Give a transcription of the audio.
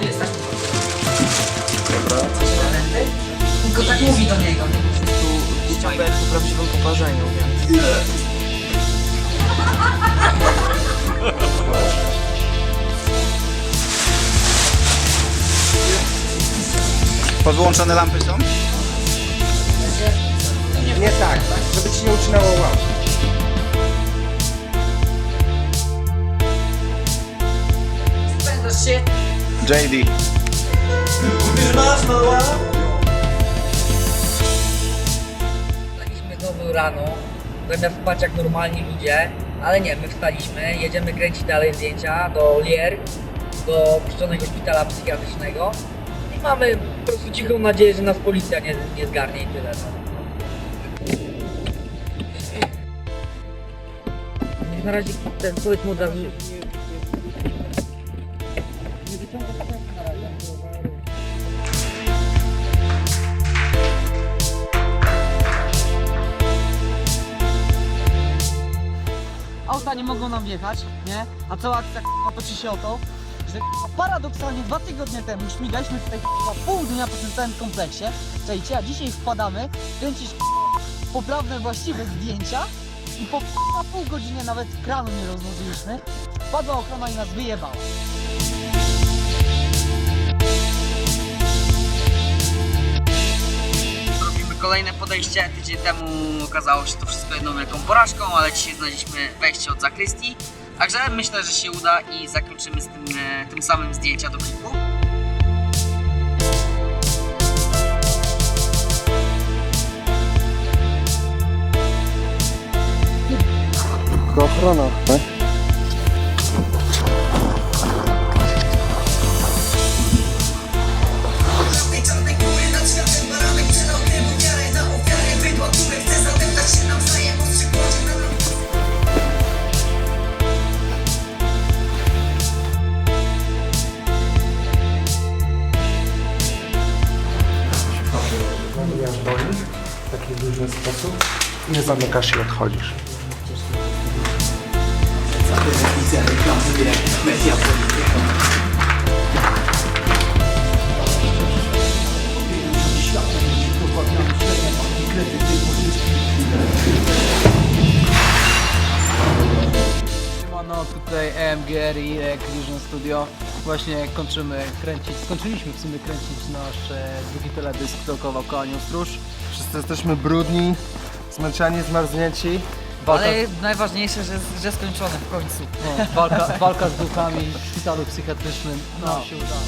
Jest tak. Dobra. Tylko tak mówi do niego. nie? Tu dzieciąga jest po prawdziwym poparzeniu, więc... Podłączone lampy są? Nie tak, żeby ci nie ucinało łap. JD. Wstaliśmy znowu rano, zamiast spać jak normalni ludzie, ale nie, my wstaliśmy, jedziemy kręcić dalej zdjęcia do Lier, do puszczonego szpitala psychiatrycznego i mamy po prostu cichą nadzieję, że nas policja nie, nie zgarnie i tyle. No. Na razie ten powiedz mu od razu. Auta nie mogą nam wjechać, nie? A cała akcja k***a, toczy się o to, że k***a, paradoksalnie dwa tygodnie temu śmigaliśmy tutaj k***a, pół dnia po tym całym kompleksie, czajcie, a dzisiaj wpadamy, kręcisz k***a, poprawne, właściwe zdjęcia i po k***a, pół godziny nawet kranu nie rozłożyliśmy, wpadła ochrona i nas wyjebała. Kolejne podejście. Tydzień temu okazało się to wszystko jedną wielką porażką, ale dzisiaj znaleźliśmy wejście od zakrystii. Także myślę, że się uda i zakończymy z tym, e, tym samym zdjęcia do klipu. Ochrona, tak? W taki luźny sposób, nie zamykasz i odchodzisz. Siemano, tutaj EMGR i Collision Studio. Właśnie kończymy kręcić, skończyliśmy w sumie kręcić nasz e, drugi teledysk dookoła Kołaniu Stróż. Wszyscy jesteśmy brudni, zmęczeni, zmarznięci. Walka, Ale najważniejsze, że, że skończone w końcu. no, walka, walka z duchami w szpitalu psychiatrycznym nam się udała.